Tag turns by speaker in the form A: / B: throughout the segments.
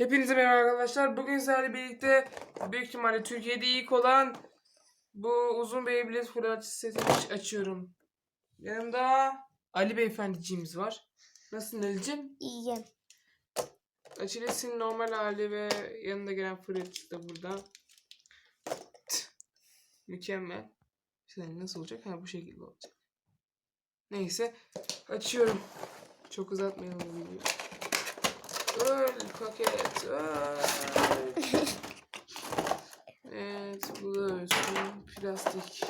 A: Hepinize merhaba arkadaşlar. Bugün sizlerle birlikte büyük ihtimalle Türkiye'de ilk olan bu uzun Beyblade fırlatçı setini aç- açıyorum. Yanımda Ali Beyefendiciğimiz var. Nasılsın Ali'cim?
B: İyiyim.
A: Açılışın normal hali ve yanında gelen fırlatçı da burada. Mükemmel. Şimdi nasıl olacak? Ha bu şekilde olacak. Neyse. Açıyorum. Çok uzatmayalım bu videoyu. Öl paket. Öl. evet bu da ölsün. Plastik.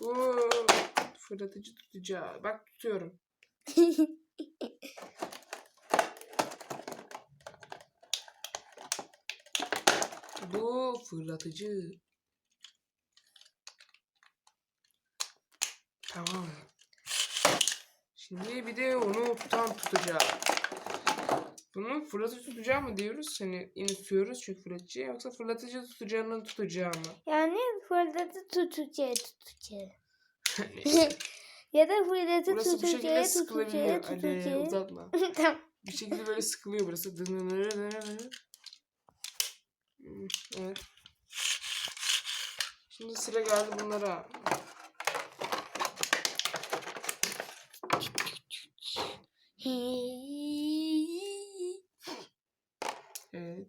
A: Bu fırlatıcı tutacağı. Bak tutuyorum. Bu fırlatıcı. Tamam. Şimdi bir de onu tutan tutacağı. Bunu fırlatıcı tutacağı mı diyoruz? Hani iniyoruz çünkü fırlatıcıya yoksa fırlatıcı tutacağının tutacağı mı?
B: yani fırlatı tutacağı tutacağı. Ya da fırlatı
A: Burası bu şekilde
B: tutacağı tutacağı
A: Hadi
B: tutacağı.
A: uzatma.
B: tamam.
A: Bir şekilde böyle sıkılıyor burası. Evet. Şimdi sıra geldi bunlara. Evet.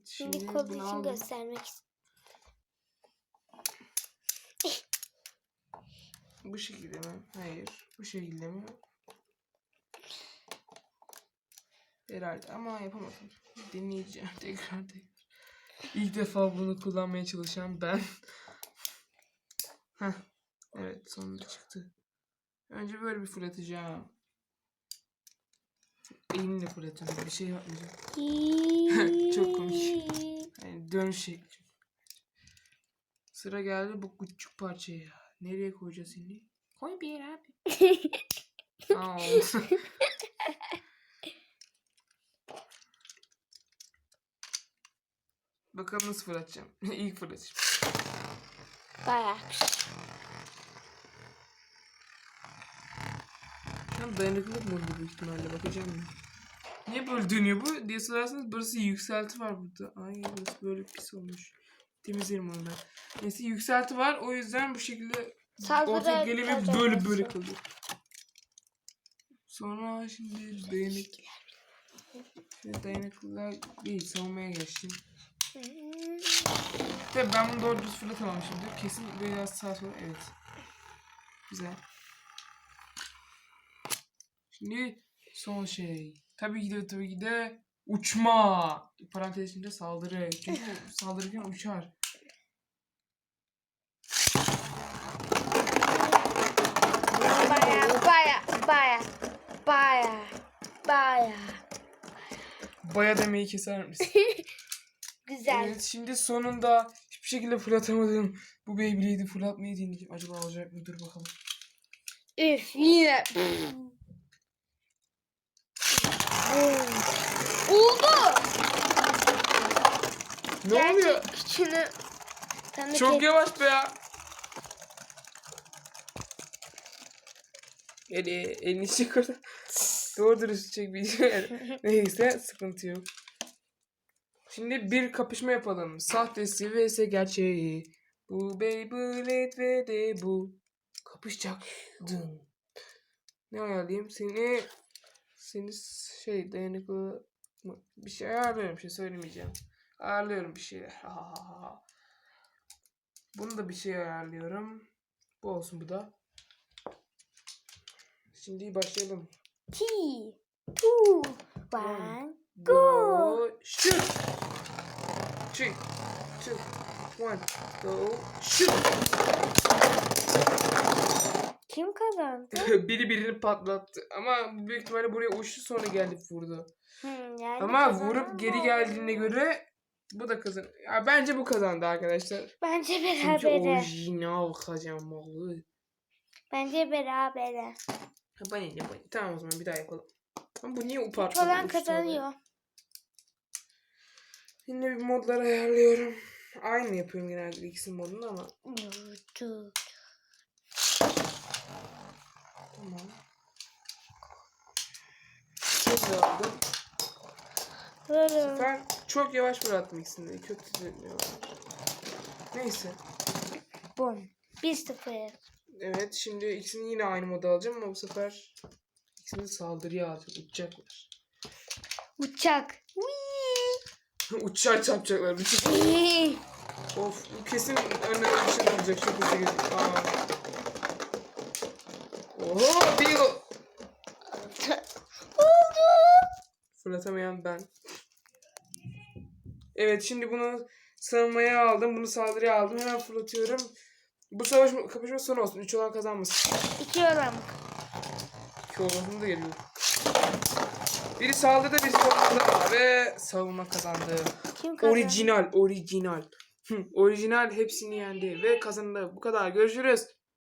A: Şimdi,
B: Şimdi kod için
A: aldım.
B: göstermek istiyorum.
A: Bu şekilde mi? Hayır. Bu şekilde mi? Herhalde ama yapamadım. Deneyeceğim tekrar tekrar. İlk defa bunu kullanmaya çalışan ben. Heh. Evet sonunda çıktı. Önce böyle bir fırlatacağım. Elimle fırlatıyorum. Bir şey yapmayacağım. Çok komik. Yani dönüş şekli. Sıra geldi bu küçük parçaya. Nereye koyacağız şimdi? Koy bir yere abi. Aa. Bakalım nasıl fırlatacağım. İlk fırlatacağım.
B: Bayağı.
A: Tam dayanıklılık modu büyük ihtimalle bakacağım ben. Niye böyle dönüyor bu diye sorarsanız burası yükselti var burada. Ay burası böyle pis olmuş. Temizlerim onu ben. Neyse yükselti var o yüzden bu şekilde ve
B: kazanması.
A: böyle böyle kalıyor. Sonra şimdi dayanık. Şimdi dayanıklılar değil savunmaya geçeyim. Tabii ben bunu doğru düz fırlatamam şimdi. Kesin biraz sağa sola evet. Güzel. Şimdi son şey. Tabii ki de tabii ki de uçma. Parantez içinde saldırı. Çünkü saldırırken uçar.
B: Bayağı bayağı bayağı bayağı bayağı.
A: Baya demeyi keser misin?
B: Güzel.
A: Evet şimdi sonunda hiçbir şekilde fırlatamadığım bu Beyblade'i fırlatmayı deneyeceğim. Acaba olacak mı? Dur bakalım.
B: Üf yine. Oldu.
A: Ne oluyor?
B: Gerçek Küçüğünü. Sen de
A: Çok
B: kes-
A: yavaş be ya. Yani elini çek orada. Doğru dürüst çek video. Yani. Neyse sıkıntı yok. Şimdi bir kapışma yapalım. Sahtesi vs gerçeği. Bu Beyblade ve de bu. Kapışacak. Dın. Ne ayarlayayım? Seni seni şey dayanıklı? Bir şey ayarlıyorum. Bir şey söylemeyeceğim. Ayarlıyorum bir ha. Bunu da bir şey ayarlıyorum. Bu olsun bu da. Şimdi başlayalım.
B: Three, two, one. Go.
A: Shoot. Three, two, one. Go. Shoot.
B: Kim kazandı?
A: Biri birini patlattı. Ama büyük ihtimalle buraya uçtu sonra geldi vurdu.
B: Hmm, yani
A: Ama vurup geri geldiğine göre bu da kazan. Ya bence bu kazandı arkadaşlar.
B: Bence
A: Çünkü
B: berabere.
A: orijinal kazanmalı.
B: Bence berabere.
A: Ha, bana ne bana. Tamam o zaman bir daha yapalım. Ama bu niye patladı?
B: olan
A: oraya?
B: kazanıyor.
A: Yine bir modlar ayarlıyorum. Aynı yapıyorum genelde ikisinin modunu ama
B: Yurdu.
A: Tamam. Çok aldım. Bu sefer çok yavaş fırlattım ikisini de. Kötü yavaş. Neyse.
B: Bum. 1-0.
A: Evet şimdi ikisini yine aynı moda alacağım ama bu sefer ikisini saldırıya alacağım. Uçacaklar.
B: Uçak.
A: Uçar çarpacaklar. Uçup...
B: Wii.
A: Of bu kesin önüne bir şey olacak. Çok hızlı gidiyor. Aa. Oho bir
B: Oldu.
A: Fırlatamayan ben. Evet şimdi bunu savunmaya aldım. Bunu saldırıya aldım. Hemen fırlatıyorum. Bu savaş kapışma sonu olsun. 3 olan kazanmasın.
B: 2 oran.
A: 2 olan da geliyor. Biri saldırdı biri savunmada ve savunma kazandı.
B: Kim kazandı?
A: Orijinal, orijinal. Orijinal hepsini yendi ve kazandı. Bu kadar. Görüşürüz.